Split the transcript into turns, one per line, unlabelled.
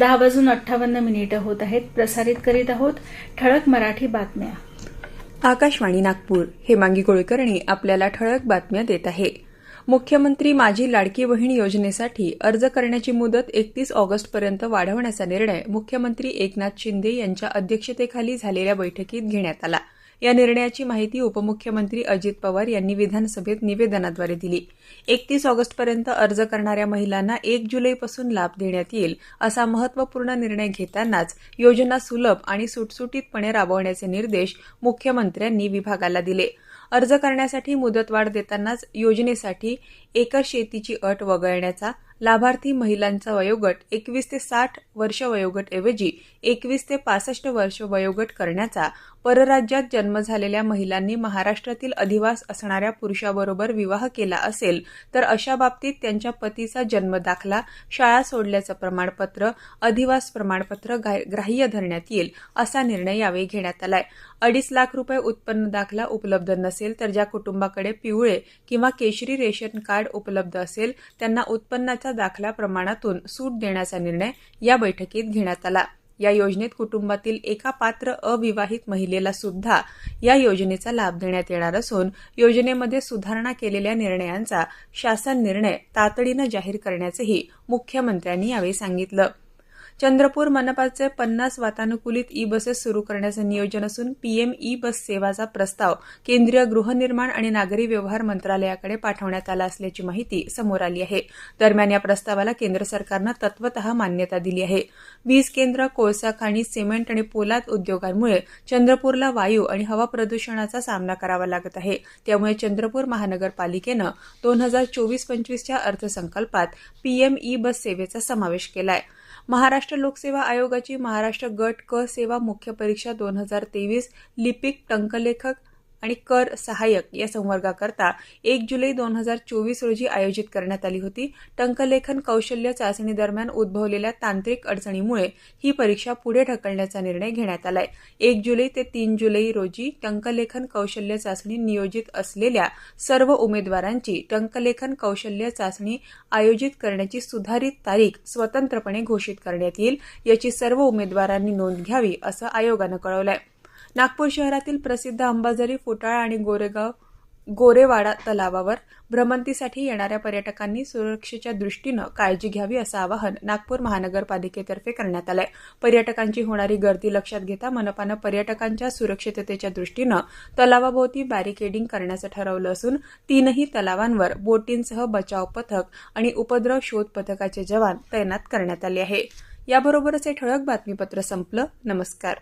दहा वाजून अठ्ठावन्न मिनिटं होत आहेत. प्रसारित करीत आहोत ठळक मराठी बातम्या.
आकाशवाणी नागपूर. हेमांगी कुलकर्णी आपल्याला ठळक बातम्या देत आहे. मुख्यमंत्री माझी लाडकी बहीण योजनेसाठी अर्ज करण्याची मुदत एकतीस ऑगस्टपर्यंत वाढवण्याचा निर्णय मुख्यमंत्री एकनाथ शिंदे यांच्या अध्यक्षतेखाली झालेल्या बैठकीत घेण्यात आला. या निर्णयाची माहिती उपमुख्यमंत्री अजित पवार यांनी विधानसभेत निवेदनाद्वारे दिली. एकतीस ऑगस्टपर्यंत अर्ज करणाऱ्या महिलांना एक जुलैपासून लाभ देण्यात येईल असा महत्त्वपूर्ण निर्णय घेतानाच योजना सुलभ आणि सुटसुटीतपणे राबवण्याचे निर्देश मुख्यमंत्र्यांनी विभागाला दिले. अर्ज करण्यासाठी मुदतवाढ देतानाच योजनेसाठी एका शेतीची अट वगळण्याचा लाभार्थी महिलांचा वयोगट एकवीस ते साठ वर्ष वयोगटऐवजी एकवीस ते पासष्ट वर्ष वयोगट करण्याचा परराज्यात जन्म झालेल्या महिलांनी महाराष्ट्रातील अधिवास असणाऱ्या पुरुषाबरोबर विवाह केला असेल तर अशा बाबतीत त्यांच्या पतीचा जन्म दाखला शाळा सोडल्याचं प्रमाणपत्र अधिवास प्रमाणपत्र ग्राह्य धरण्यात येईल असा निर्णय यावेळी घेण्यात आलाय. अडीच लाख रुपये उत्पन्न दाखला उपलब्ध नसेल तर ज्या कुटुंबाकडे पिवळे किंवा केशरी रेशन कार्ड उपलब्ध असेल त्यांना उत्पन्नाचा दाखला प्रमाणातून सूट देण्याचा निर्णय या बैठकीत घेण्यात आला. या योजनेत कुटुंबातील एका पात्र अविवाहित महिलेला सुद्धा या योजनेचा लाभ देण्यात येणार असून योजनेमध्ये सुधारणा केलेल्या निर्णयांचा शासन निर्णय तातडीनं जाहीर करण्याचंही मुख्यमंत्र्यांनी यावेळी सांगितलं. चंद्रपूर मनपाचे पन्नास वातानुकूलित ई बसेस सुरू करण्याचं नियोजन असून पीएम ई बस सेवाचा प्रस्ताव केंद्रीय गृहनिर्माण आणि नागरी व्यवहार मंत्रालयाकडे पाठवण्यात आला असल्याची माहिती समोर आली आहे. दरम्यान या प्रस्तावाला केंद्र सरकारनं तत्वतः मान्यता दिली आहे. वीज केंद्र कोळसा खाणी सिमेंट आणि पोलाद उद्योगांमुळे चंद्रपूरला वायू आणि हवा प्रदूषणाचा सामना करावा लागत आहे. त्यामुळे चंद्रपूर महानगरपालिकेनं दोन हजार चोवीस पंचवीसच्या अर्थसंकल्पात पीएम ई बस सेवेचा समावेश केला आहे महाराष्ट्र लोकसेवा आयोगाची महाराष्ट्र गट क सेवा मुख्य परीक्षा दोन हजार तेवीस लिपिक टंकलेखक आणि कर सहाय्यक या संवर्गाकरता एक जुलै दोन हजार चोवीस रोजी आयोजित करण्यात आली होती. टंकलेखन कौशल्य चाचणी दरम्यान उद्भवलेल्या तांत्रिक अडचणीमुळे ही परीक्षा पुढे ढकलण्याचा निर्णय घेण्यात आलाय. एक जुलै ते तीन जुलै रोजी टंकलेखन कौशल्य चाचणी नियोजित असलेल्या सर्व उमेदवारांची टंकलेखन कौशल्य चाचणी आयोजित करण्याची सुधारित तारीख स्वतंत्रपणे घोषित करण्यात येईल याची सर्व उमेदवारांनी नोंद घ्यावी असं आयोगानं आहे नागपूर शहरातील प्रसिद्ध अंबाझरी फुटाळा आणि गोरेगाव गोरेवाडा तलावावर भ्रमंतीसाठी येणाऱ्या पर्यटकांनी सुरक्षेच्या दृष्टीनं काळजी घ्यावी असं आवाहन नागपूर महानगरपालिकेतर्फे करण्यात आलंय. पर्यटकांची होणारी गर्दी लक्षात घेता मनपानं पर्यटकांच्या सुरक्षिततेच्या दृष्टीनं तलावाभोवती बॅरिकेडिंग करण्याचं ठरवलं असून तीनही तलावांवर बोटींसह बचाव पथक आणि उपद्रव शोध पथकाचे जवान तैनात करण्यात आले आहे. याबरोबरच हे ठळक बातमीपत्र संपलं. नमस्कार.